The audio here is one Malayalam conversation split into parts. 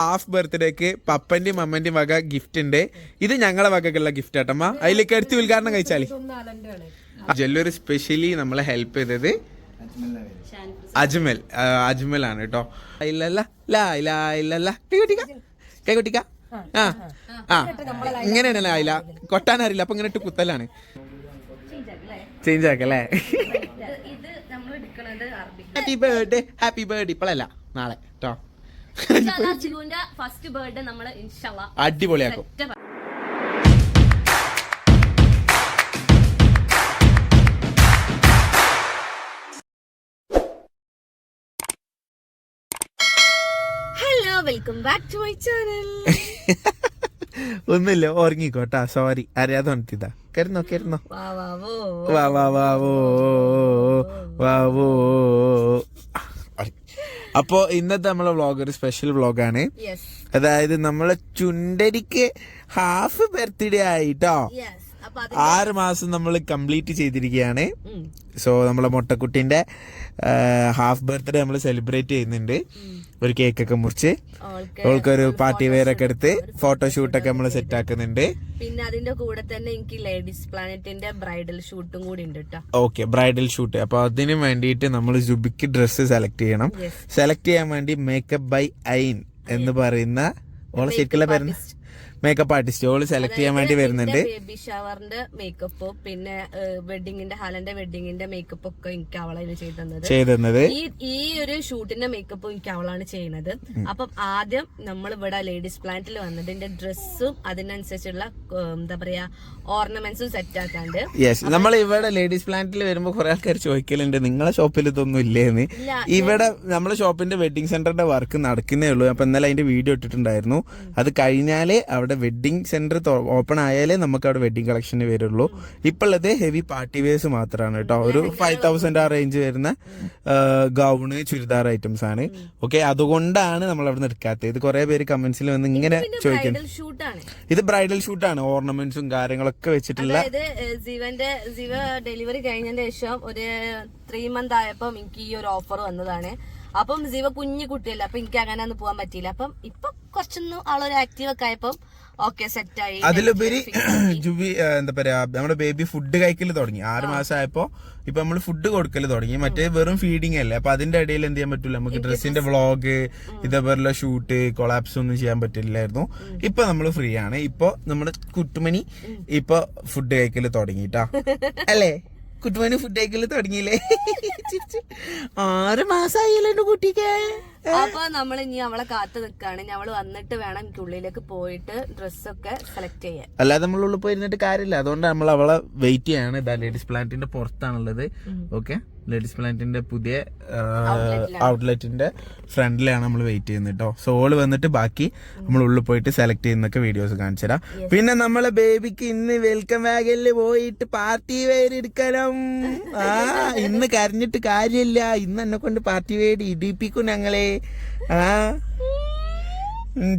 ഹാഫ് ബർത്ത്ഡേക്ക് പപ്പന്റെയും അമ്മന്റെയും വക ഗിഫ്റ്റ് ഉണ്ട്. ഇത് ഞങ്ങളെ വകക്കുള്ള ഗിഫ്റ്റ് ആട്ടമ്മ അതിലേക്ക് എടുത്ത് ഉദ്ഘാടനം കഴിച്ചാലി. ജല്ലൊരു സ്പെഷ്യലി നമ്മളെ ഹെൽപ്പ് ചെയ്തത് അജ്മൽ അജ്മൽ ആണ് കേട്ടോ ഇല്ലല്ല ലാ ഇല്ല ഇല്ലല്ല കൈകൊട്ടിക്ക കൈകൊട്ടിക്ക ആ ആ ഇങ്ങനെയാണല്ലേ ആയില്ല കൊട്ടാനറിയില്ല അപ്പൊ ഇങ്ങനെ ഇട്ട് കുത്തലാണ്. ചേഞ്ച് ആക്കല്ലേ? ഹാപ്പി ബർത്ത്ഡേ ഹാപ്പി ബർത്ത്ഡേ ഇപ്പോഴല്ല നാളെ കേട്ടോ ഫസ്റ്റ് ബർത്ത്ഡേ ഇൻഷല്ല അടിപൊളിയാക്കും. Hello welcome back to my channel ഒന്നുമില്ല ഉറങ്ങിക്കോട്ടാ സോറി അറിയാതെ വന്നിട്ടാ കരുന്നോ? കരുന്നോ വാ. വാ വോ വാ വാ വാ വോ വാ. അപ്പോ ഇന്നത്തെ നമ്മളെ വ്ളോഗ് ഒരു സ്പെഷ്യൽ വ്ളോഗാണ് അതായത് നമ്മളെ ചുണ്ടരിക്ക് ഹാഫ് ബർത്ത്ഡേ ആയിട്ടോ? ആറ് മാസം നമ്മൾ കംപ്ലീറ്റ് ചെയ്തിരിക്കുകയാണ്. സോ നമ്മളെ മുട്ടക്കുട്ടിന്റെ ഹാഫ് ബർത്ത്ഡേ നമ്മൾ സെലിബ്രേറ്റ് ചെയ്യുന്നുണ്ട്. ഒരു കേക്കൊക്കെ മുറിച്ച് അവൾക്ക് അവൾക്കൊരു പാർട്ടി വെയറൊക്കെ ഒക്കെ എടുത്ത് ഫോട്ടോഷൂട്ടൊക്കെ നമ്മൾ സെറ്റ് ആക്കുന്നുണ്ട് പിന്നെ അതിന്റെ കൂടെ തന്നെ എനിക്ക് ലേഡീസ് പ്ലാനറ്റിന്റെ ബ്രൈഡൽ ഷൂട്ടും കൂടി ഉണ്ട് കേട്ടോ ഓക്കെ ബ്രൈഡൽ ഷൂട്ട്. അപ്പൊ അതിന് വേണ്ടിയിട്ട് നമ്മൾ ജുബിക്ക് ഡ്രസ്സ് സെലക്ട് ചെയ്യണം. സെലക്ട് ചെയ്യാൻ വേണ്ടി മേക്കപ്പ് ബൈ ഐൻ എന്ന് പറയുന്ന ഓളെ ശരിക്കുള്ള പേരുന്ന മേക്കപ്പ് ആർട്ടിസ്റ്റ് ഓൾ സെലക്ട് ചെയ്യാൻ വേണ്ടി വരുന്നുണ്ട്. ബേബി ഷവറിന്റെ മേക്കപ്പ് പിന്നെ വെഡിങ്ങിന്റെ ഹാലന്റെ വെഡിങ്ങിന്റെ മേക്കപ്പ് ഒക്കെ എനിക്ക് അവളാണ് ചെയ്തത് ചെയ്തത് ഈ ഈ ഒരു ഷൂട്ടിന്റെ മേക്കപ്പ് എനിക്ക് അവളാണ് ചെയ്യുന്നത് അപ്പം ആദ്യം നമ്മൾ ഇവിടെ ലേഡീസ് പ്ലാന്റിൽ വന്നത് എന്റെ ഡ്രസ്സും അതിനനുസരിച്ചുള്ള എന്താ പറയാ ഓർണമെന്റ്സും സെറ്റ് ആക്കാണ്ട്. യെസ് നമ്മൾ ഇവിടെ ലേഡീസ് പ്ലാന്റിൽ വരുമ്പോൾ കുറെ ആൾക്കാർ ചോദിക്കലുണ്ട് നിങ്ങളെ ഷോപ്പിൽ ഇതൊന്നും ഇല്ലേന്ന്? ഇവിടെ നമ്മളെ ഷോപ്പിന്റെ വെഡിങ് സെന്ററിന്റെ വർക്ക് നടക്കുന്നേ ഉള്ളൂ. അപ്പൊ ഇന്നലെ അതിന്റെ വീഡിയോ ഇട്ടിട്ടുണ്ടായിരുന്നു. അത് കഴിഞ്ഞാലേ അവിടെ വെഡിങ് സെന്റർ ഓപ്പൺ ആയാലേ നമുക്ക് അവിടെ വെഡിങ് കളക്ഷൻ വരുള്ളൂ. ഇപ്പൊ ഉള്ളത് ഹെവി പാർട്ടി വെയർസ് മാത്രമാണ് കേട്ടോ ഒരു ഫൈവ് തൗസൻഡ് ആ റേഞ്ച് വരുന്ന ഗൗണ് ചുരിദാർ ഐറ്റംസ് ആണ്. ഓക്കെ അതുകൊണ്ടാണ് നമ്മൾ അവിടെ നിൽക്കാത്തത് എടുക്കാത്തത്. ഇത് കുറെ പേര് കമന്റ്സിൽ വന്ന് ഇങ്ങനെ ചോദിക്കുന്നു. ഇത് ബ്രൈഡൽ ഷൂട്ടാണ് ഓർണമെന്റ്സും കാര്യങ്ങളൊക്കെ വെച്ചിട്ടുള്ള ജീവന്റെ ജീവ ഡെലിവറി കഴിഞ്ഞതിന് ശേഷം ഒരു ത്രീ മന്ത് ആയപ്പോൾ എനിക്ക് ഈ ഒരു ഓഫർ വന്നതാണ്. അപ്പം ജീവ കുഞ്ഞു കുട്ടിയല്ല അപ്പൊ എനിക്ക് അങ്ങനെ ഒന്നും പോകാൻ പറ്റിയില്ല. അപ്പം ഇപ്പൊ കുറച്ചൊന്നും ആളൊരു ആക്റ്റീവ് ഒക്കെ ആയപ്പം ഓക്കെ സെറ്റായി അതിലുപരി ജുബി എന്താ പറയാ നമ്മുടെ ബേബി ഫുഡ് കഴിക്കൽ തുടങ്ങി. ആറ് മാസം ആയപ്പോ ഇപ്പൊ നമ്മൾ ഫുഡ് കൊടുക്കൽ തുടങ്ങി. മറ്റേ വെറും ഫീഡിങ് അല്ലേ? അപ്പൊ അതിന്റെ ഇടയിൽ എന്ത് ചെയ്യാൻ പറ്റൂല? നമുക്ക് ഡ്രസ്സിന്റെ വ്ളോഗ് ഇതേപോലുള്ള ഷൂട്ട് കൊളാപ്സ് ഒന്നും ചെയ്യാൻ പറ്റില്ലായിരുന്നു. ഇപ്പൊ നമ്മൾ ഫ്രീ ആണ്. ഇപ്പൊ നമ്മുടെ കുട്ടുമണി ഇപ്പൊ ഫുഡ് കഴിക്കൽ തുടങ്ങിട്ടാ. അല്ലേ? കുട്ടുമണി ഫുഡ് കഴിക്കൽ തുടങ്ങിയില്ലേ. ആറ് മാസമായില്ലേ കുട്ടിക്ക്? അപ്പൊ നമ്മൾ ഇനി അവളെ കാത്തു നിൽക്കാണ് ഇനി അവൾ വന്നിട്ട് വേണം എനിക്ക് ഉള്ളിലേക്ക് പോയിട്ട് ഡ്രസ്സൊക്കെ സെലക്ട് ചെയ്യാൻ. അല്ലാതെ നമ്മൾ ഉള്ളിൽ പോയിരുന്നിട്ട് കാര്യമില്ല. അതുകൊണ്ട് നമ്മൾ അവളെ വെയിറ്റ് ചെയ്യാണ്. ഇതാ ലേഡീസ് പ്ലാന്റിന്റെ പുറത്താണുള്ളത്. ഓക്കെ ലേഡീസ് പ്ലാന്റിന്റെ പുതിയ ഔട്ട്ലെറ്റിന്റെ ഫ്രണ്ടിലാണ് നമ്മൾ വെയിറ്റ് ചെയ്യുന്നത് കേട്ടോ സോൾ വന്നിട്ട് ബാക്കി നമ്മൾ ഉള്ളിൽ പോയിട്ട് സെലക്ട് ചെയ്യുന്നൊക്കെ വീഡിയോസ് കാണിച്ചു തരാം. പിന്നെ നമ്മളെ ബേബിക്ക് ഇന്ന് വെൽക്കം വാഗനിൽ പോയിട്ട് പാർട്ടി വെയർ എടുക്കണം. ആ ഇന്ന് കരഞ്ഞിട്ട് കാര്യമില്ല. ഇന്ന് എന്നെ കൊണ്ട് പാർട്ടി വെയർ ഇടിപ്പിക്കും ഞങ്ങളെ. ആ.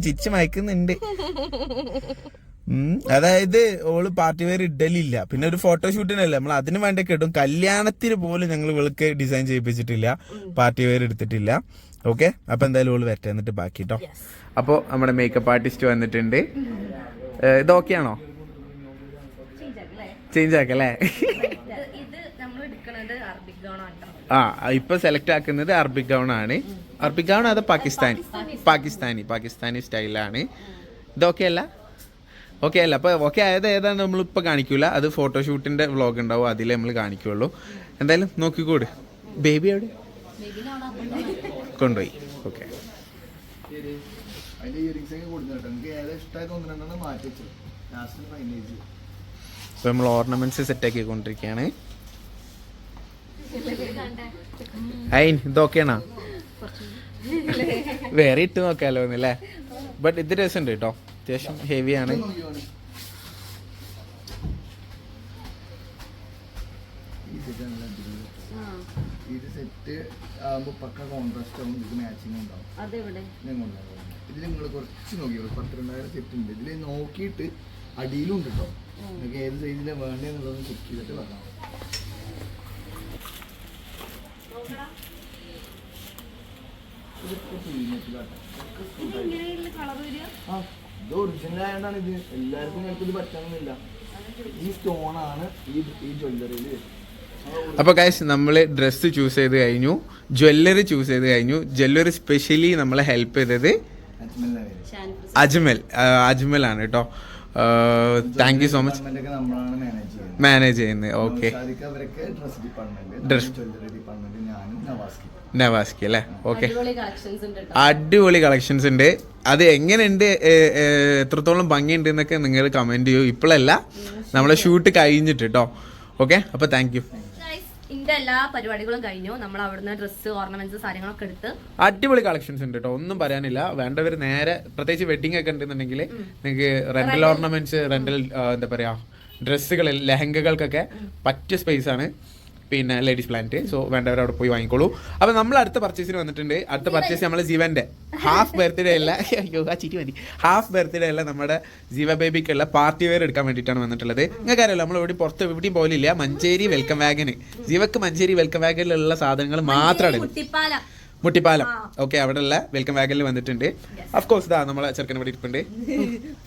ചിച്ച് മയക്കുന്നുണ്ട്. അതായത് ഓൾ പാർട്ടി വെയർ ഇടലില്ല. പിന്നെ ഒരു ഫോട്ടോഷൂട്ടിനല്ലേ നമ്മൾ അതിന് വേണ്ടി ഇടും. കല്യാണത്തിന് പോലും ഞങ്ങൾ വിളക്ക് ഡിസൈൻ ചെയ്യിപ്പിച്ചിട്ടില്ല. പാർട്ടി വെയർ എടുത്തിട്ടില്ല. ഓക്കെ അപ്പൊ എന്തായാലും ഓൾ വരട്ടെ എന്നിട്ട് ബാക്കി കേട്ടോ അപ്പോൾ നമ്മുടെ മേക്കപ്പ് ആർട്ടിസ്റ്റ് വന്നിട്ടുണ്ട്. ഇത് ഓക്കെ ആണോ ചേഞ്ച് ആക്കല്ലേ ആ ഇപ്പൊ സെലക്ട് ആക്കുന്നത് അറബിക് ഗൗൺ ആണ്. അറബിക് ഗൗൺ അത് പാകിസ്ഥാനി പാകിസ്ഥാനി പാകിസ്ഥാനി സ്റ്റൈലാണ് ഇതൊക്കെ അല്ല ഓക്കെ അല്ല അപ്പൊ ഓക്കെ ആയത് ഏതാണ് നമ്മൾ ഇപ്പൊ കാണിക്കൂല? അത് ഫോട്ടോഷൂട്ടിന്റെ വ്ളോഗ് ഉണ്ടാവും അതിലേ നമ്മൾ കാണിക്കുള്ളൂ. എന്തായാലും നോക്കിക്കൂട്. ബേബി എവിടെ? കൊണ്ടുപോയി. ഓക്കെ. ഇപ്പൊ നമ്മൾ ഓർണമെന്റ്സ് സെറ്റ് ആക്കിക്കൊണ്ടിരിക്കുകയാണ് അയിൻ ഇതൊക്കെയാണോ വേറെ ഇട്ട് നോക്കാലോന്നല്ലേ ബട്ട് ഇത് രസമുണ്ട് കേട്ടോ അത്യാവശ്യം ഹെവിയാണ്. ഇത് സെറ്റ് ആകുമ്പോൾ പക്ക കോൺട്രാസ്റ്റ് ആവും ഇത് മാച്ചിങ് ഉണ്ടാവും. ഇതിൽ നിങ്ങൾ കുറച്ച് നോക്കിയോ പന്ത്രണ്ടായിരം സെറ്റ് ഉണ്ട്. ഇതിൽ നോക്കിയിട്ട് അടിയിലും ഉണ്ട് കേട്ടോ നിങ്ങൾക്ക് ഏത് സൈസിലാണ് വേണ്ടതെന്നുള്ളത് ചെക്ക് ചെയ്തിട്ട് കളർ വരിക? ആ, ഇത് ഒറിജിനൽ ആയതാണ് ഇത് എല്ലാവർക്കും ഇത് പറ്റണമെന്നില്ല ഈ സ്റ്റോൺ ആണ് ഈ ഈ ജ്വല്ലറിയിൽ അപ്പോൾ കാശ് നമ്മൾ ഡ്രസ്സ് ചൂസ് ചെയ്ത് കഴിഞ്ഞു. ജ്വല്ലറി ചൂസ് ചെയ്ത് കഴിഞ്ഞു. ജ്വല്ലറി സ്പെഷ്യലി നമ്മളെ ഹെൽപ്പ് ചെയ്തത് അജ്മൽ അജ്മൽ ആണ് കേട്ടോ thank you so much manage ചെയ്യുന്നത്. ഓക്കെ ഡ്രസ് നവാസ്കി അല്ലേ? ഓക്കെ. അടിപൊളി കളക്ഷൻസ് ഉണ്ട് അത് എങ്ങനെയുണ്ട്? എത്രത്തോളം ഭംഗിയുണ്ട് എന്നൊക്കെ നിങ്ങൾ കമന്റ് ചെയ്യൂ. ഇപ്പോഴല്ല നമ്മളെ ഷൂട്ട് കഴിഞ്ഞിട്ട് കേട്ടോ ഓക്കെ? അപ്പോൾ താങ്ക് യു എല്ലാ പരിപാടികളും കഴിഞ്ഞു. നമ്മൾ അവിടുന്ന് ഡ്രസ്സ് ഓർണമെന്റ്സ് കാര്യങ്ങളൊക്കെ എടുത്ത് അടിപൊളി കളക്ഷൻസ് ഉണ്ട് കേട്ടോ ഒന്നും പറയാനില്ല. വേണ്ടവർ നേരെ പ്രത്യേകിച്ച് വെഡിങ് ഒക്കെ ഉണ്ടെന്നുണ്ടെങ്കിൽ നിങ്ങൾക്ക് റെന്റൽ ഓർണമെന്റ്സ് റെന്റൽ എന്താ പറയാ ഡ്രസ്സുകൾ ലെഹങ്കകൾക്കൊക്കെ പറ്റിയ സ്പേസ് ആണ്. പിന്നെ ലേഡീസ് പ്ലാന്റ് സോ വേണ്ടവർ അവിടെ പോയി വാങ്ങിക്കോളൂ. അപ്പൊ നമ്മൾ അടുത്ത പർച്ചേസിന് വന്നിട്ടുണ്ട്. അടുത്ത പർച്ചേസ് നമ്മൾ ജീവന്റെ. ഹാഫ് ബർത്ത്ഡേ അല്ല. അയ്യോ ആ ചിരി മതി. ഹാഫ് ബർത്ത്ഡേ അല്ല നമ്മുടെ ജീവ ബേബിക്കുള്ള പാർട്ടി വെയർ എടുക്കാൻ വേണ്ടിയിട്ടാണ് വന്നിട്ടുള്ളത്. നിങ്ങൾക്ക് അറിയാലോ നമ്മൾ ഇവിടെ പുറത്ത് എവിടെയും പോലില്ല മഞ്ചേരി വെൽക്കം വാഗന് ജീവക്ക് മഞ്ചേരി വെൽക്കം വാഗനിലുള്ള സാധനങ്ങൾ മാത്രമാണ് മുട്ടിപ്പാലം. ഓക്കെ അവിടെ ഉള്ള വെൽക്കം വാഗനിൽ വന്നിട്ടുണ്ട്. അഫ്കോഴ്സ് ഇതാ നമ്മളെ ചെറുക്കൻ ഇവിടെ ഇരിപ്പുണ്ട്.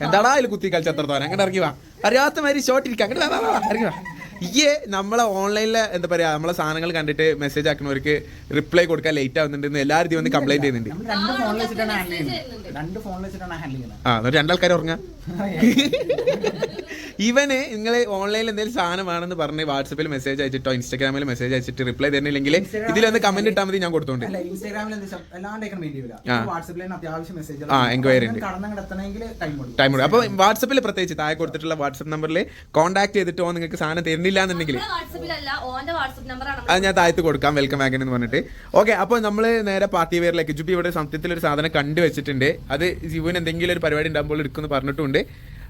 എന്താടാ അതിൽ കുത്തി കളിച്ച് അങ്ങനെ ഇറങ്ങി വാ. അറിയാത്ത മാതിരി ഷോട്ട് ഇരിക്കാം അങ്ങനെ ഇറങ്ങി വാ. ഇയ്യേ നമ്മളെ ഓൺലൈനിലെ എന്താ പറയാ നമ്മളെ സാധനങ്ങൾ കണ്ടിട്ട് മെസ്സേജ് ആക്കുന്നവർക്ക് റിപ്ലൈ കൊടുക്കാൻ ലേറ്റ് ആവുന്നുണ്ടെന്ന് എല്ലാവരും ഇത് വന്ന് കംപ്ലൈന്റ് ചെയ്യുന്നുണ്ട് രണ്ട് ഫോണിൽ വെച്ചിട്ടാണ് ഹാൻഡിൽ ചെയ്യുന്നത്. രണ്ട് ഫോണിൽ വെച്ചിട്ടാണ് ഹാൻഡിൽ ചെയ്യുന്നത്. ആ എന്നിട്ട് രണ്ടാൾക്കാർ ഉറങ്ങാം? ഇവന് നിങ്ങൾ ഓൺലൈനിൽ എന്തെങ്കിലും സാധനം വേണമെന്ന് പറഞ്ഞ് വാട്സപ്പിൽ മെസ്സേജ് അയച്ചിട്ടോ ഇൻസ്റ്റാഗ്രാമിൽ മെസ്സേജ് അയച്ചിട്ട് റിപ്ലൈ തരുന്നില്ലെങ്കിൽ ഇതിലൊന്ന് കമന്റ് ഇട്ടാൽ മതി ഞാൻ കൊടുത്തോണ്ട്. ആ. വാട്സപ്പിൽ തന്നെ അത്യാവശ്യം മെസ്സേജ് ആ, enquiry ഉണ്ട്. ടൈം കൊടുക്കും. അപ്പോൾ വാട്സപ്പിൽ പ്രത്യേകിച്ച് താഴെ കൊടുത്തിട്ടുള്ള വാട്സപ്പ് നമ്പറിൽ കോൺടാക്ട് ചെയ്തിട്ടോ നിങ്ങൾക്ക് സാധനം തരുന്നില്ല എന്നുണ്ടെങ്കിൽ അത് ഞാൻ താഴത്ത് കൊടുക്കാം വെൽക്കം വാഗൻ എന്ന് പറഞ്ഞിട്ട്. ഓക്കെ അപ്പോൾ നമ്മൾ നേരെ പാർട്ടി വെയറിലേക്ക് ജുബി ഇവിടെ സത്യത്തിൽ ഒരു സാധനം കണ്ടുവച്ചിട്ടുണ്ട്. അത് ജീവൻ എന്തെങ്കിലും ഒരു പരിപാടി ഉണ്ടാകുമ്പോൾ എടുക്കുമെന്ന് പറഞ്ഞിട്ടുണ്ട്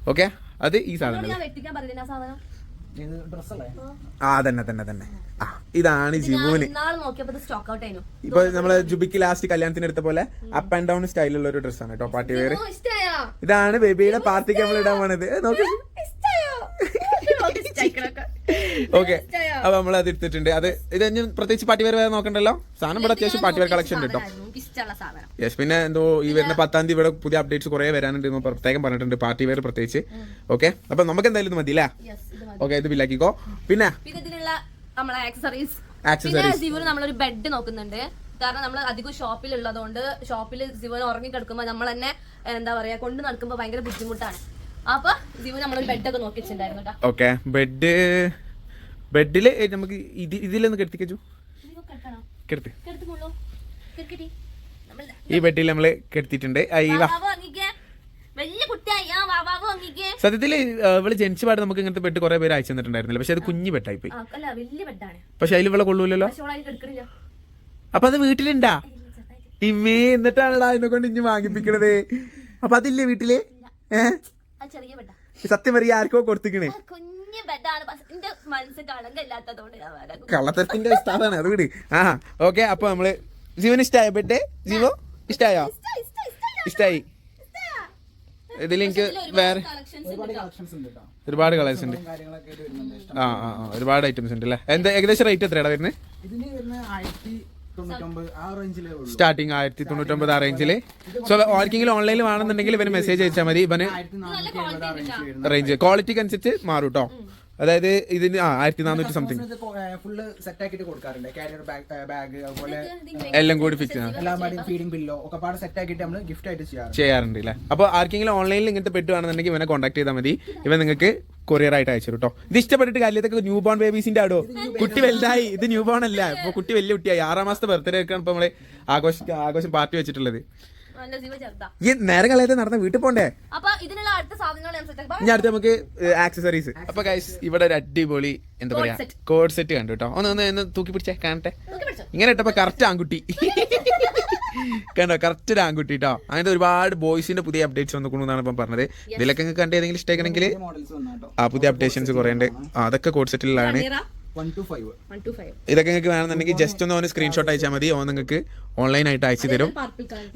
ഓക്കെ അത് ഈ സാധനം ആ സാധനം. ഇത് ഡ്രസ്സല്ലേ ആ. തന്നെ തന്നെ തന്നെ ആ ഇതാണ് ജിബുവിന് ഇന്നാൾ നോക്കിയപ്പോ സ്റ്റോക്ക് ഔട്ട് ആയിരുന്നു. ഇപ്പൊ നമ്മളെ ജുബിക്ക് ലാസ്റ്റ് കല്യാണത്തിന് എടുത്ത പോലെ അപ്പ് ആൻഡ് ഡൗൺ സ്റ്റൈലുള്ള ഒരു ഡ്രസ്സാണ് കേട്ടോ പാർട്ടി ഇഷ്ടായോ ഇതാണ് ബേബിയുടെ പാർട്ടിക്ക് നമ്മൾ ഇടാൻ പോണത്. നോക്കി. ഓക്കെ അപ്പൊ നമ്മൾ അത് എടുത്തിട്ടുണ്ട്. അത് ഇത് പ്രത്യേകിച്ച് പാർട്ടി വേറെ നോക്കണ്ടല്ലോ? സാധനം ഇവിടെ അത്യാവശ്യം പാർട്ടി കളക്ഷൻ ഉണ്ട് കേട്ടോ യെസ് പിന്നെ എന്തോ ഈ വരുന്ന പത്താം തീയതി ഇവിടെ പുതിയ അപ്ഡേറ്റ്സ് കുറെ വരാനുണ്ട് പ്രത്യേകം പറഞ്ഞിട്ടുണ്ട് പാർട്ടി വെയർ പ്രത്യേകിച്ച്. ഓക്കെ അപ്പൊ നമുക്ക് എന്തായാലും ഇത് മതി അല്ലേ? ഓക്കെ ഇത് ബില്ലാക്കിക്കോ പിന്നെ? ആക്സസറീസ് ആക്സസറീസ് നമ്മളൊരു ബെഡ് നോക്കുന്നുണ്ട്. കാരണം നമ്മൾ അധികം ഷോപ്പിൽ ഉള്ളതുകൊണ്ട് ഷോപ്പിൽ ജീവൻ ഉറങ്ങി കിടക്കുമ്പോൾ നമ്മൾ തന്നെ എന്താ പറയാ കൊണ്ട് നടക്കുമ്പോൾ ഭയങ്കര ബുദ്ധിമുട്ടാണ്. അപ്പൊ ജീവൻ നമ്മളൊരു ബെഡ് ഒക്കെ നോക്കിച്ചിട്ടുണ്ടായിരുന്നു ഓക്കെ ബെഡ് ബെഡിൽ നമുക്ക് ഇത് ഇതിലൊന്ന് കെടുത്ത് നമ്മൾ ഈ ബെഡിൽ നമ്മൾ കെടുത്തിട്ടുണ്ട്. സത്യത്തിൽ സത്യത്തിൽ ഇവൾ ജനിച്ച പാട് നമുക്ക് ഇങ്ങനത്തെ ബെഡ് കുറെ പേര് അയച്ചു തന്നിട്ടുണ്ടായിരുന്നില്ല. പക്ഷെ അത് കുഞ്ഞു ബെഡായി പോയി. പക്ഷെ അതിൽ ഇവളെ കൊള്ളൂലല്ലോ. അപ്പൊ അത് വീട്ടിലുണ്ടാ? ഇമ്മേ എന്നിട്ടാണല്ലോ അതിനെ കൊണ്ട് ഇഞ്ഞു വാങ്ങിപ്പിക്കണത്? അപ്പൊ അതില്ലേ വീട്ടിൽ? ഏഹ് സത്യം പറയാ ആർക്കോ കൊടുത്തിക്കണേ. ആ, കുഞ്ഞു ബെഡാണ്. പക്ഷെ എന്റെ മനസ്സ് കളങ്കല്ലാത്തതുകൊണ്ട് ഞാൻ വരാം. കള്ളത്തരത്തിന്റെ സ്ഥാപനം അത് വിട്. ആ ഓക്കെ അപ്പൊ നമ്മൾ ജീവന് ഇഷ്ടായ? ബെഡ് ജീവോ ഇഷ്ടായോ. ഇഷ്ടായി. ഇതിൽ എനിക്ക് വേറെ ഒരുപാട് കളക്ഷൻസ് ഉണ്ട് കേട്ടോ ഒരുപാട് കളേഴ്സ് ഉണ്ട്. കാര്യങ്ങളൊക്കെ ആയിട്ട് വരുന്നുണ്ട് ഇഷ്ടം. ആ ആ ആ, ഒരുപാട് ഐറ്റംസ് ഉണ്ട് അല്ലേ എന്താ ഏകദേശം റേറ്റ് എത്രയാണ് വരുന്നത് സ്റ്റാർട്ടിങ് ആയിരത്തി തൊണ്ണൂറ്റൊമ്പത് ആ റേഞ്ചിൽ സോ ആർക്കെങ്കിലും ഓൺലൈനിൽ വേണമെന്നുണ്ടെങ്കിൽ ഇവന് മെസ്സേജ് അയച്ചാൽ മതി. ഇവന് റേഞ്ച് ക്വാളിറ്റിക്ക് അനുസരിച്ച് മാറും കേട്ടോ അതായത് ഇതിന് ആ ആയിരത്തി നാനൂറ്റി സംതിങ് ഫുള്ള് സെറ്റ് ആക്കിട്ട് കൊടുക്കാറുണ്ട്. കാരിയർ ബാഗ് ബാഗ് അതുപോലെ എല്ലാം കൂടി ഫിക്സ് ഫീഡിംഗ് ബില്ലോ ഒക്കെ പാട് സെറ്റ് ആക്കിട്ട് നമ്മൾ ഗിഫ്റ്റ് ആയിട്ട് ചെയ്യാറുണ്ട്. ചെയ്യാറുണ്ട് അല്ലേ അപ്പോൾ ആർക്കെങ്കിലും ഓൺലൈനിൽ ഇങ്ങനത്തെ പെട്ടുവാണെന്നുണ്ടെങ്കിൽ ഇവനെ കോൺടാക്ട് ചെയ്താൽ മതി. ഇവൻ നിങ്ങൾക്ക് കൊറിയർ ആയിട്ട് അയച്ചു കേട്ടോ ഇത് ഇഷ്ടപ്പെട്ടിട്ട് കാര്യത്തൊക്കെ ന്യൂ ബോൺ ബേബീസിന്റെ ആടോ? കുട്ടി വലുതായി. ഇത് ന്യൂ ബോൺ അല്ല. ഇപ്പൊ കുട്ടി വലിയ കുട്ടിയായി. ആറാം മാസത്തെ ബർത്ത്ഡേ ഒക്കെയാണ് ഇപ്പൊ നമ്മൾ ആഘോഷ ആഘോഷം പാർട്ടി വെച്ചിട്ടുള്ളത്. ഈ നേരം കളയത്തെ നടന്ന വീട്ടിൽ പോണ്ടേ? ഞാൻ അടുത്ത് നമുക്ക് ആക്സസറീസ് അപ്പൊ ഗൈസ് ഇവിടെ ഒരു അടിപൊളി എന്താ പറയാ. കോഡ് സെറ്റ് കണ്ടു കേട്ടോ ഒന്ന് ഒന്ന് തൂക്കി പിടിച്ചേ കാണട്ടെ. ഇങ്ങനെ ഇട്ടപ്പോ കറക്റ്റ് ആൺകുട്ടി. കണ്ടോ? കറക്റ്റ് ഒരു ആൺകുട്ടി കേട്ടോ അങ്ങനത്തെ ഒരുപാട് ബോയ്സിന്റെ പുതിയ അപ്ഡേറ്റ്സ് വന്നിക്കുന്നു എന്നാണ് ഇപ്പം പറഞ്ഞത്. ഇതിലൊക്കെ നിങ്ങൾക്ക് കണ്ട് ഏതെങ്കിലും ഇഷ്ടമാണെങ്കിൽ ആ പുതിയ അപ്ഡേഷൻസ് കുറേ ഉണ്ട് അതൊക്കെ കോഡ് സെറ്റിലാണ് ഇതൊക്കെ നിങ്ങൾക്ക് വേണമെന്നുണ്ടെങ്കിൽ ജസ്റ്റ് ഒന്ന് ഓന് സ്ക്രീൻഷോട്ട് അയച്ചാൽ മതി. ഓൻ നിങ്ങൾക്ക് ഓൺലൈൻ ആയിട്ട് അയച്ചു തരും.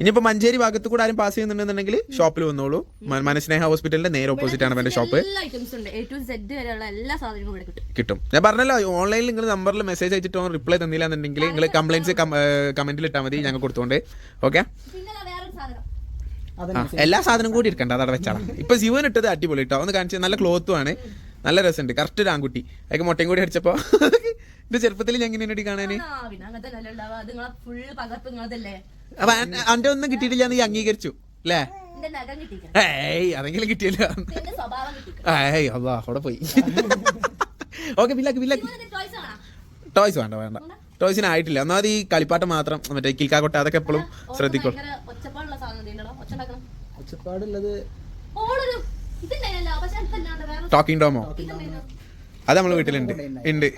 ഇനിയിപ്പോൾ ഇനിയിപ്പോ മഞ്ചേരി ഭാഗത്ത് കൂടെ ആരും പാസ് ചെയ്യുന്നുണ്ടെന്നുണ്ടെങ്കിൽ ഷോപ്പിൽ വന്നോളൂ. മനസ്നേഹ ഹോസ്പിറ്റലിന്റെ നേരെ ഓപ്പോസിറ്റ് ആണ് എന്റെ ഷോപ്പ് എല്ലാ ഐറ്റംസ് ഉണ്ട്. എ ടു സെഡ് വരെയുള്ള എല്ലാ സാധനങ്ങളും ഇവിടെ കിട്ടും. കിട്ടും. ഞാൻ പറഞ്ഞല്ലോ ഓൺലൈനിൽ നിങ്ങൾ നമ്പറിൽ മെസ്സേജ് അയച്ചിട്ട് റിപ്ലൈ തന്നില്ല എന്നുണ്ടെങ്കിൽ നിങ്ങൾ കംപ്ലൈൻസ് കമന്റിൽ ഇട്ടാൽ മതി ഞങ്ങൾ കൊടുത്തോണ്ട്. ഓക്കെ എല്ലാ സാധനവും കൂടി എടുക്കണ്ട അതവിടെ വെച്ചാണ് ഇപ്പൊ ജീവൻ ഇട്ടത് അടിപൊളി കേട്ടോ ഒന്ന് കാണിച്ചത് നല്ല ക്ലോത്തും ആണ്. നല്ല രസമുണ്ട്. കറക്റ്റ് ഒരു ആൺകുട്ടി. അതൊക്കെ മുട്ടയും കൂടി അടിച്ചപ്പോ എന്റെ ചെറുപ്പത്തിൽ ഞാൻ ഇങ്ങനെ വേണ്ടി കാണാന്? അപ്പൊ അന്റെ ഒന്നും കിട്ടിയിട്ടില്ല നീ അംഗീകരിച്ചു അല്ലേ? ഏയ് അതെങ്കിലും കിട്ടിയല്ലോ. ഏയ് അതാ അവിടെ പോയി. ഓക്കെ ബില്ലാക്ക് ബില്ലാക്ക് ടോയ്സ് വേണ്ട വേണ്ട. ടോയ്സിന് ആയിട്ടില്ല. ഒന്നാമത് ഈ കളിപ്പാട്ടം മാത്രം മറ്റേ കിൽക്കാക്കൊട്ട അതൊക്കെ എപ്പോഴും ശ്രദ്ധിക്കും. ഒച്ചപ്പാടുള്ളത് ടോക്കിംഗ് ഡോമോ. അത് നമ്മൾ വീട്ടിലുണ്ട്. ഉണ്ട്.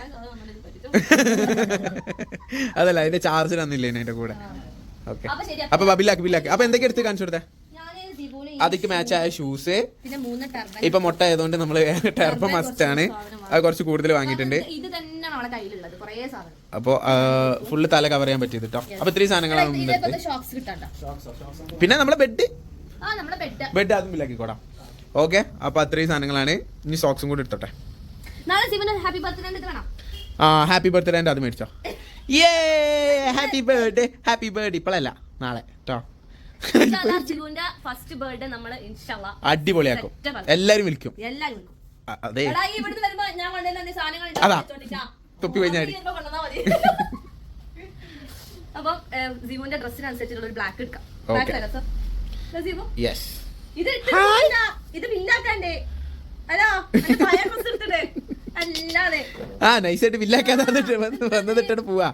അതല്ല അതിന്റെ ചാർജ് തന്നില്ലേ അതിന്റെ കൂടെ? ഓക്കെ അപ്പൊ ബില്ലാക്ക് ബില്ലാക്ക് അപ്പൊ എന്തൊക്കെ എടുത്ത് കാണിച്ചു കൊടുത്തേ? അതിക്ക് മാച്ച് ആയ ഷൂസ് പിന്നെ മൂന്ന് ടർബൻ ഇപ്പൊ മുട്ട ആയതുകൊണ്ട് നമ്മൾ ടെർപ്പ മസ്റ്റ് ആണ്. അത് കുറച്ച് കൂടുതൽ വാങ്ങിയിട്ടുണ്ട്. ഇത് തന്നെയാണ് അവളെ കയ്യിലുള്ളത്. കുറേ സാധനം. അപ്പൊ ഫുള്ള് തല കവർ ചെയ്യാൻ പറ്റിയത് കേട്ടോ അപ്പൊ ഇത്രയും സാധനങ്ങളാണ് പിന്നെ നമ്മളെ ബെഡ് ബെഡ് ബെഡ് അതും ബില്ലാക്കി കൂടാം ഓക്കെ അപ്പൊ അത്രയും സാധനങ്ങളാണ്. ഇനി സോക്സും കൂടി ഇട്ടോട്ടെ നാളെ ഹാപ്പി ബർത്ത്ഡേ വേണം ആ ഹാപ്പി ബർത്ത്ഡേ അത് മേടിച്ചോ. ഏ ഹാപ്പി ബർത്ത്ഡേ ഹാപ്പി ബർത്ത്ഡേ ഇപ്പോഴല്ല നാളെ കേട്ടോ ഫസ്റ്റ് ബർത്ത്ഡേ ഇൻഷല്ല. അടിപൊളിയാക്കും. എല്ലാരും വിളിക്കും. അതെ. അതാ. തൊപ്പി കഴിഞ്ഞാടി. മതി. അപ്പം ജിബുവിന്റെ ഡ്രസ്സിനനുസരിച്ചുള്ള ഒരു ബ്ലാക്ക് എടുക്കാം. ബ്ലാക്ക് തരാം സർ യെസ് ഇത്. ഇത് ബില്ലാക്കണ്ടേ ഹലോ പഴയ ഡ്രസ് എടുത്തിട്ട് അല്ലാതെ. ആ നൈസായിട്ട് ബില്ലാക്കാതെ വന്നിട്ട് വന്ന് വന്നതിട്ടിട്ട് പോവാ.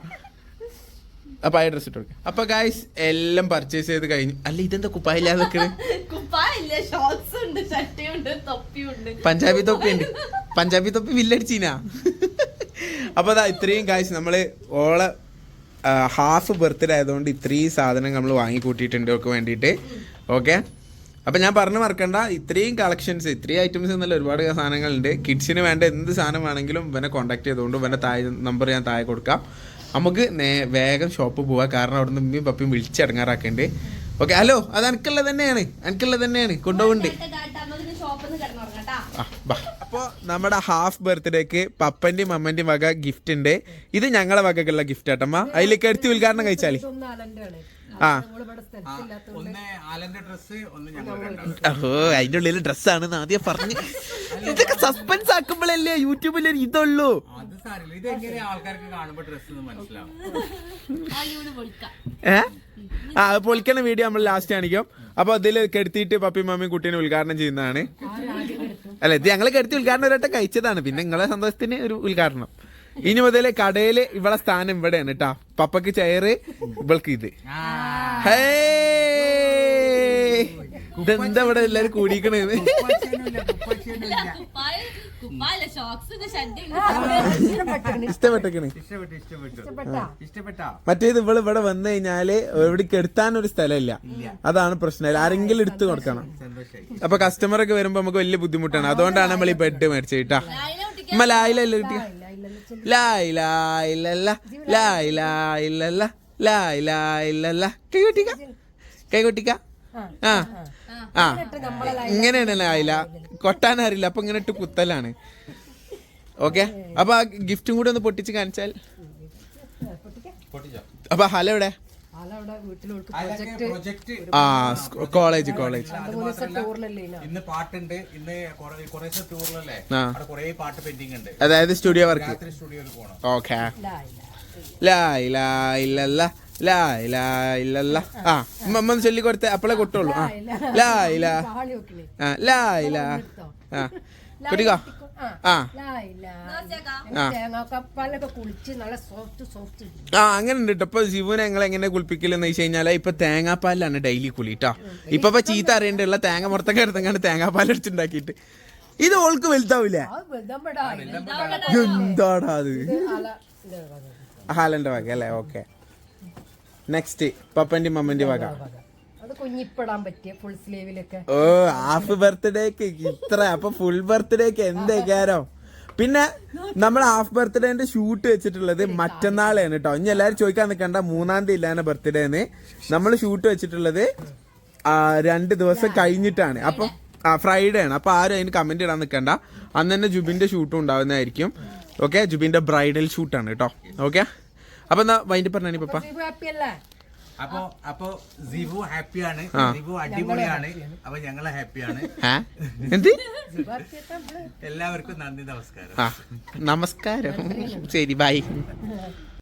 അപ്പൊ ആ ഡ്രസ് ഇട്ട് കൊടുക്കാം അപ്പൊ ഗായ്സ് എല്ലാം പർച്ചേസ് ചെയ്ത് കഴിഞ്ഞു. അല്ല ഇതെന്താ കുപ്പായില്ലാതെ വെക്കണ്? കുപ്പായില്ല ഷോർട്സ് ഉണ്ട് ചട്ടിയുണ്ട് തൊപ്പിയുണ്ട് പഞ്ചാബി തൊപ്പി ഉണ്ട്. പഞ്ചാബി തൊപ്പി വില്ലടിച്ചീനാ? അപ്പൊ അതാ ഇത്രയും കാശ് നമ്മൾ ഓള ഹാഫ് ബർത്ത്ഡേ ആയതുകൊണ്ട് ഇത്രയും സാധനം നമ്മൾ വാങ്ങി കൂട്ടിയിട്ടുണ്ട് ഒക്കെ വേണ്ടിയിട്ട്. ഓക്കെ അപ്പൊ ഞാൻ പറഞ്ഞു മറക്കണ്ട ഇത്രയും കളക്ഷൻസ് ഇത്രയും ഐറ്റംസ് എന്നല്ല ഒരുപാട് സാധനങ്ങളുണ്ട്. കിഡ്സിന് വേണ്ട എന്ത് സാധനം വേണമെങ്കിലും ഇവനെ കോൺടാക്ട് ചെയ്തുകൊണ്ട് ഇവന്റെ താഴെ നമ്പർ ഞാൻ താഴെ കൊടുക്കാം. നമുക്ക് നേ വേഗം ഷോപ്പ് പോവാം. കാരണം അവിടെ നിന്ന് ഉമ്മയും പപ്പയും വിളിച്ചിടങ്ങാറാക്കണ്ട് ഓക്കെ ഹലോ അത് എനിക്കുള്ളത് തന്നെയാണ്. എനിക്കുള്ളത് തന്നെയാണ്. കൊണ്ടുപോകുന്നുണ്ട് ഷോപ്പിൽ നിന്ന് കിടന്നുറങ്ങട്ടാ ആ, നമ്മുടെ ഹാഫ് ബർത്ത്ഡേക്ക് പപ്പന്റെയും അമ്മന്റെയും വക ഗിഫ്റ്റ് ഉണ്ട്. ഇത് ഞങ്ങളെ വകക്കുള്ള ഗിഫ്റ്റ് ആട്ടമ്മ. അതിലേക്ക് എടുത്ത് ഉദ്ഘാടനം കഴിച്ചാൽ. ആ. ഓ അതിന്റെ ഉള്ളിൽ ഡ്രസ്സാണ് ആദ്യം പറഞ്ഞു. ഇതൊക്കെ സസ്പെൻസ് ആക്കുമ്പോഴല്ലേ യൂട്യൂബിൽ ഒരു ഇതുള്ളൂ. ഏ? ആ പൊളിക്കണ വീഡിയോ നമ്മൾ ലാസ്റ്റ് കാണിക്കും. അപ്പൊ അതിൽ കെടുത്തിയിട്ട് പപ്പി മമ്മിയും കുട്ടീനെ ഉദ്ഘാടനം ചെയ്യുന്നതാണ്. അല്ല ഇത് ഞങ്ങൾ കെടുത്തി ഉദ്ഘാടനം ഒരൊറ്റ കഴിച്ചതാണ്. പിന്നെ നിങ്ങളെ സന്തോഷത്തിന് ഒരു ഉദ്ഘാടനം. ഇനി മുതൽ കടയിൽ ഇവളെ സ്ഥാനം ഇവിടെയാണ് കേട്ടാ പപ്പക്ക് ചെയറ് ഇവൾക്ക് ഇത്. ഹേ ഇതെന്താ ഇവിടെ എല്ലാരും കൂടിക്കണേന്ന് കുപ്പായ കുപ്പായല്ല ഷോക്സ് ഷഡ് ഇഷ്ടപ്പെട്ടേക്കണ്. ഇഷ്ടപ്പെട്ടു ഇഷ്ടപ്പെട്ടു. ഇഷ്ടപ്പെട്ടാ? മറ്റേത് ഇവൾ ഇവിടെ വന്നു കഴിഞ്ഞാൽ എവിടേക്ക് എടുത്താൻ ഒരു സ്ഥലമില്ല അതാണ് പ്രശ്നം. ആരെങ്കിലും എടുത്തു കൊടുക്കണം. അപ്പൊ കസ്റ്റമർ ഒക്കെ വരുമ്പോ നമുക്ക് വലിയ ബുദ്ധിമുട്ടാണ്. അതുകൊണ്ടാണ് നമ്മൾ ഈ ബെഡ് മേടിച്ചേട്ടാ ലായിലല്ല കിട്ടിയ? ലായ് ലായ് ലായില്ലല്ല ലായ് ലായില്ലല്ല കൈ കൊട്ടിക്ക കൈ കൊട്ടിക്ക ആ. ആ. ഇങ്ങനെയാണ് ലായില കൊട്ടാനറിയില്ല അപ്പൊ ഇങ്ങനെ ഇട്ട് കുത്തലാണ്. ഓക്കെ? അപ്പൊ ആ ഗിഫ്റ്റും കൂടെ ഒന്ന് പൊട്ടിച്ച് കാണിച്ചാൽ? അപ്പൊ ഹലോ എവിടെ? ആ കോളേജ് കോളേജ്. ഇന്ന് പാട്ടുണ്ട്. ഇന്ന് കുറേ ടൂറിലല്ലേ? കുറേ പാട്ട് പെൻഡിങ് ഉണ്ട്. അതായത് സ്റ്റുഡിയോ വർക്ക് സ്റ്റുഡിയോയിൽ പോകണം ഓക്കെ ലായ് ലായില്ലല്ല ലായ് ഇല്ലല്ല ആ അമ്മ ഒന്ന് ചൊല്ലി കൊടുത്ത അപ്പളെ കൊട്ടുള്ളൂ. ആ. ലായ് ലാ. ആ ലായ് ലാ. ആ. കുട്ടിക്കോ ആ. ആ. തേങ്ങാക്കപ്പാലൊക്കെ കുളിച്ച് നല്ല സോഫ്റ്റ് സോഫ്റ്റ് ആ അങ്ങനെ ഉണ്ട് ഇപ്പൊ ശിവനെ ഞങ്ങൾ എങ്ങനെ കുളിപ്പിക്കലെന്ന് വെച്ച് കഴിഞ്ഞാൽ ഇപ്പൊ തേങ്ങാപ്പാലിലാണ് ഡെയിലി കുളി കേട്ടോ ഇപ്പൊ ഇപ്പൊ ചീത്ത അറിയണ്ടുള്ള തേങ്ങ മുറത്തൊക്കെ എടുത്തങ്ങാണ്ട് തേങ്ങാപ്പാൽ അടിച്ചുണ്ടാക്കിയിട്ട് ഇത് ഓൾക്ക് വലുതാവൂലേ? എന്താടാ അത്? ഹാലന്റെ വക. അല്ലേ? ഓക്കെ. നെക്സ്റ്റ് പപ്പന്റെ മമ്മന്റെ വക? ഓ ഹാഫ് ബർത്ത്ഡേക്ക് ഇത്ര അപ്പൊ ഫുൾ ബർത്ത്ഡേക്ക് എന്തേ കാരം പിന്നെ നമ്മൾ ഹാഫ് ബർത്ത്ഡേന്റെ ഷൂട്ട് വെച്ചിട്ടുള്ളത് മറ്റന്നാളെയാണ് കേട്ടോ. ഇനി എല്ലാരും ചോദിക്കാൻ നിൽക്കണ്ട മൂന്നാം തീയതി ഇല്ലാന്ന് ബർത്ത്ഡേന്ന് നമ്മൾ ഷൂട്ട് വെച്ചിട്ടുള്ളത് രണ്ട് ദിവസം കഴിഞ്ഞിട്ടാണ്. അപ്പൊ ആ ഫ്രൈഡേ ആണ് അപ്പൊ ആരും അതിന് കമന്റ് ഇടാൻ നിൽക്കണ്ട. അന്ന് തന്നെ ജുബിന്റെ ഷൂട്ടും ഉണ്ടാവുന്നതായിരിക്കും. ഓക്കെ ജുബിന്റെ ബ്രൈഡൽ ഷൂട്ടാണ് കേട്ടോ. ഓക്കെ അപ്പൊ എന്നാ വൈൻഡ് പറഞ്ഞു പപ്പ? അപ്പൊ അപ്പൊ സിബു ഹാപ്പിയാണ്. സിബു അടിപൊളിയാണ്. അപ്പൊ ഞങ്ങൾ ഹാപ്പിയാണ്? എന്ത്? എല്ലാവർക്കും നന്ദി നമസ്കാരം. നമസ്കാരം. ശരി ബൈ.